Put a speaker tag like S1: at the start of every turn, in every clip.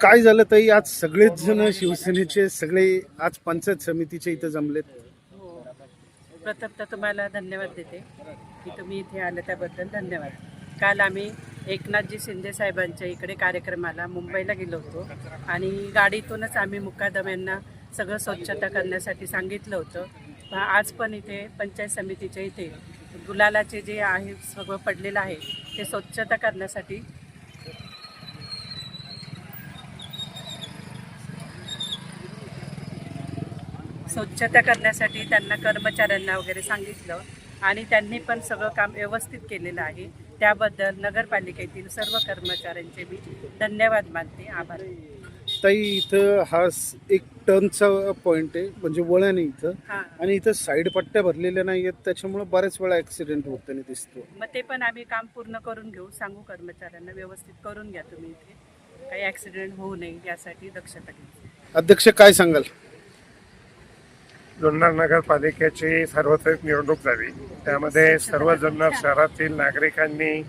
S1: काय झालं ताई? आज सगळेच जण शिवसेनेचे सगळे आज पंचायत समितीचे इथं जमलेत.
S2: प्रथम तर तुम्हाला धन्यवाद देते की तुम्ही इथे आलं त्याबद्दल धन्यवाद. काल आम्ही एकनाथजी शिंदे साहेबांच्या इकडे कार्यक्रमाला मुंबईला गेलो होतो आणि गाडीतूनच आम्ही मुकादम यांना सगळं स्वच्छता करण्यासाठी सांगितलं होतं. आज पण इथे पंचायत समितीच्या इथे गुलालाचे जे आहे सगळं पडलेलं आहे ते स्वच्छता करण्यासाठी स्वच्छता करण्यासाठी त्यांना कर्मचाऱ्यांना वगैरे सांगितलं आणि त्यांनी पण सगळं काम व्यवस्थित केलेलं आहे. त्याबद्दल नगरपालिकेतील सर्व कर्मचाऱ्यांचे मी धन्यवाद मानते. आभार.
S1: ताई इथं हा स- एक टर्नचा पॉइंट आहे म्हणजे वळण आहे इथं.
S2: हां.
S1: आणि इथं साईड पट्ट्या भरलेल्या नाही आहेत त्याच्यामुळे बऱ्याच वेळा ऍक्सिडेंट होताना दिसतो
S2: मग ते पण आम्ही काम पूर्ण करून घेऊ सांगू कर्मचाऱ्यांना व्यवस्थित करून घ्या तुम्ही इथे. काही ॲक्सिडेंट होऊ नये यासाठी दक्षता घ्या
S1: अध्यक्ष काय सांगाल?
S3: जुन्नर नगरपालिकेची सार्वत्रिक निवडणूक झाली. त्यामध्ये सर्व जुन्नर शहरातील नागरिकांनी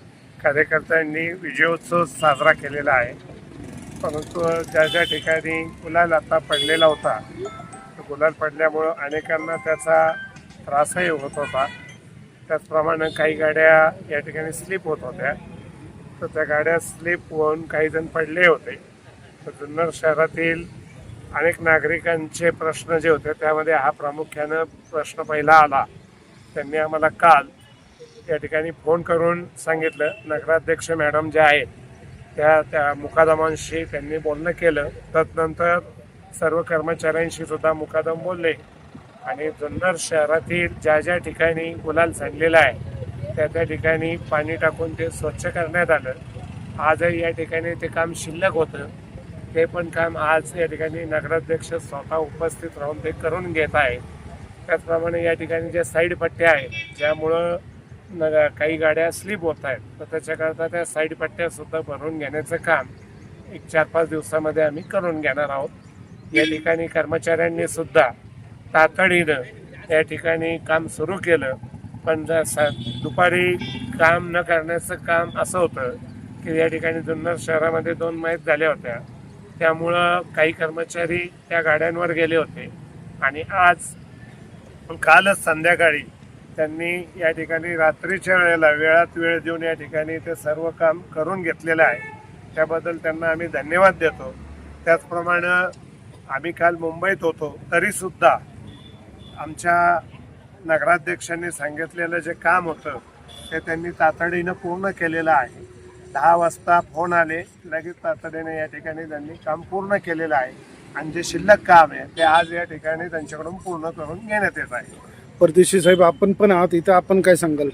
S3: कार्यकर्त्यांनी विजयोत्सव साजरा केलेला आहे. परंतु ज्या ज्या ठिकाणी गुलाल आता पडलेला होता गुलाल पडल्यामुळं अनेकांना त्याचा त्रासही होत होता. त्याचप्रमाणे काही गाड्या या ठिकाणी स्लिप होत होत्या. तर त्या गाड्या स्लिप होऊन काही जण पडले होते. तर जुन्नर शहरातील अनेक नागरिकांचे प्रश्न जे होते त्यामध्ये हा प्रामुख्यानं प्रश्न पहिला आला. त्यांनी आम्हाला काल या ठिकाणी फोन करून सांगितलं. नगराध्यक्ष मॅडम ज्या आहेत त्या त्या मुकादमांशी त्यांनी बोलणं केलं. तदनंतर सर्व कर्मचाऱ्यांशी सुद्धा मुकादम बोलले. आणि जुन्नर शहरातील ज्या ज्या ठिकाणी गुलाल सांडलेला आहे त्या त्या ठिकाणी पाणी टाकून ते स्वच्छ करण्यात आलं. आजही या ठिकाणी ते काम शिल्लक होतं. ते पण काम आज या ठिकाणी नगराध्यक्ष स्वतः उपस्थित राहून ते करून घेत आहे त्याचप्रमाणे या ठिकाणी ज्या साईड पट्ट्या आहेत ज्यामुळं काही गाड्या स्लिप होत आहेत. तर त्याच्याकरता त्या साईड पट्ट्यासुद्धा भरून घेण्याचं काम एक चार पाच दिवसामध्ये आम्ही करून घेणार आहोत. या ठिकाणी कर्मचाऱ्यांनी सुद्धा तातडीनं या ठिकाणी काम सुरू केलं. पण दुपारी काम न करण्याचं काम असं होतं की या ठिकाणी जुन्नर शहरामध्ये दोन मैत झाल्या होत्या. त्यामुळं काही कर्मचारी त्या गाड्यांवर गेले होते. आणि आज कालच संध्याकाळी त्यांनी या ठिकाणी रात्रीच्या वेळेला वेळात वेळ देऊन या ठिकाणी ते सर्व काम करून घेतलेलं आहे. त्याबद्दल त्यांना आम्ही धन्यवाद देतो. त्याचप्रमाणे आम्ही काल मुंबईत होतो तरीसुद्धा आमच्या नगराध्यक्षांनी सांगितलेलं जे काम होतं ते त्यांनी तातडीनं पूर्ण केलेलं आहे. दहा वाजता फोन आले लगेच तातडीने या ठिकाणी त्यांनी काम पूर्ण केलेलं आहे. आणि जे शिल्लक काम आहे ते आज या ठिकाणी त्यांच्याकडून पूर्ण करून घेण्यात येत आहे.
S1: परदेशी साहेब आपण पण आहात इथं आपण काय सांगाल?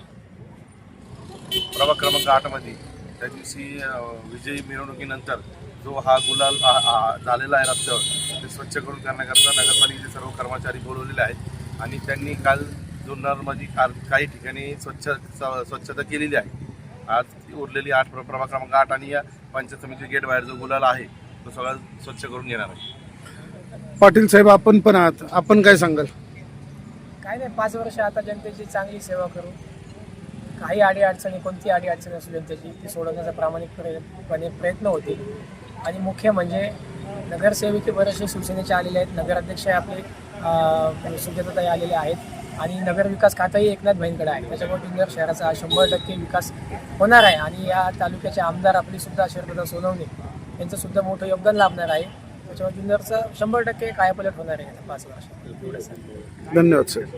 S4: प्रभाग क्रमांक आठमध्ये त्या दिवशी अ, विजयी मिरवणुकीनंतर जो हा गुलाल आ- आ- झालेला आहे रस्त्यावर ते स्वच्छ करून करण्याकरता नगरपालिकेचे सर्व कर्मचारी बोलवलेले आहेत. आणि त्यांनी काल जुन्नरमध्ये काल काही ठिकाणी स्वच्छ स- स्वच्छता केलेली आहे. आज उरलेली आठ प्र- प्रभाग क्रमांक आठ आणि या पंचायत समिती गेट बाहेर जो गुलाल आहे तो सगळा स्वच्छ करून घेणार आहे.
S1: पाटील साहेब आपण पण आहात. आपण काय सांगाल?
S5: काय नाही पाच वर्ष आता जनतेची चांगली सेवा करू. काही आडी अडचणी कोणती आडी अडचणी असू जनतेची ती सोडवण्याचा प्रामाणिकपणे प्रयत्न होतील. आणि मुख्य म्हणजे नगरसेविके बरेचसे शिवसेनेचे आलेले आहेत. नगराध्यक्ष आपले सुजताताई आलेले आहेत. आणि नगर विकास खातंही एकनाथ भाईंकडे आहे. त्याच्यामुळे जुन्नर शहराचा हा शंभर टक्के विकास होणार आहे. आणि या तालुक्याचे आमदार आपली सुद्धा शरददा सोनवणे यांचं सुद्धा मोठं योगदान लाभणार आहे. त्याच्यामुळे जुन्नरचं शंभर टक्के कायापलट होणार आहे आता पाच वर्ष. एवढंच आहे.
S1: धन्यवाद साहेब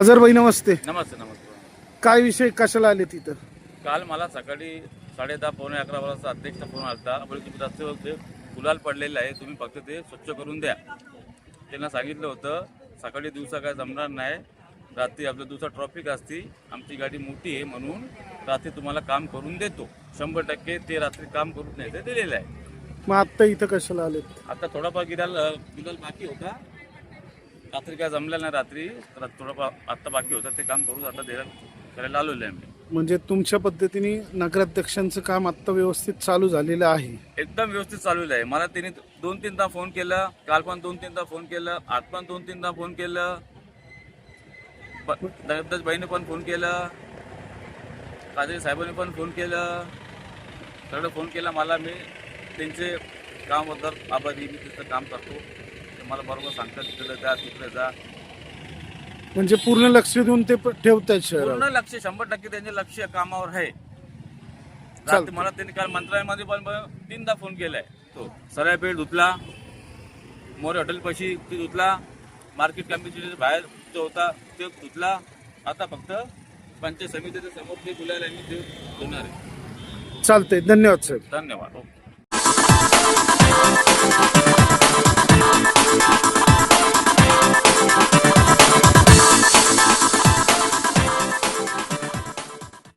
S1: हजर भाई नमस्ते.
S6: नमस्ते नमस्ते.
S1: काय विषय कशाला आले तिथं?
S6: काल मला सकाळी साडे दहा पावणे अकरा वाजता अध्यक्ष फोन आलता. बोल तुम्ही रस्त्यावर ते गुलाल पडलेले आहे तुम्ही फक्त ते स्वच्छ करून द्या. त्यांना सांगितलं होतं सकाळी दिवसा काय जमणार नाही. रात्री आपल्या दिवसा ट्रॉफिक असती आमची गाडी मोठी आहे म्हणून रात्री तुम्हाला काम करून देतो. शंभर टक्के ते रात्री काम करून नाही ते दिलेलं आहे.
S1: मग आत्ता इथं कशाला आलेत?
S6: आता थोडाफार गिराल गुलाल बाकी होता. रात्री काय जमलं नाही रात्री तर थोडंफार आत्ता बाकी होतं ते काम करून आता देण्या करायला आलेलो आहे मी
S1: म्हणजे तुमच्या पद्धतीने नगराध्यक्षांचं काम आत्ता व्यवस्थित चालू झालेलं आहे.
S6: एकदम व्यवस्थित चालू आहे मला त्यांनी दोन तीनदा फोन केला काल पण दोन तीनदा फोन केलं आज पण दोन तीनदा फोन केलं. ब- बाईने पण फोन केला काजरी साहेबांनी पण फोन केलं. सगळं फोन केला मला मी त्यांचे कामबद्दल आभारी मी तिथं काम करतो. ते मला बरोबर सांगतात तिकडे जा तिकडे जा.
S1: म्हणजे पूर्ण लक्ष देऊन ते ठेवतात आहेत
S6: पूर्ण लक्ष शंभर टक्के त्यांचे लक्ष कामावर आहे. मला त्यांनी काल मंत्रालयामध्ये पण तीनदा फोन केलाय. तो सरायपेठ धुतला मोरे हॉटेलपाशी ते धुतला मार्केट कमिटी बाहेर जो होता ते धुतला. आता फक्त पंचायत समितीच्या समोर ते बुलायला आणि ते धुणार आहे.
S1: चालतंय. धन्यवाद सर.
S6: धन्यवाद.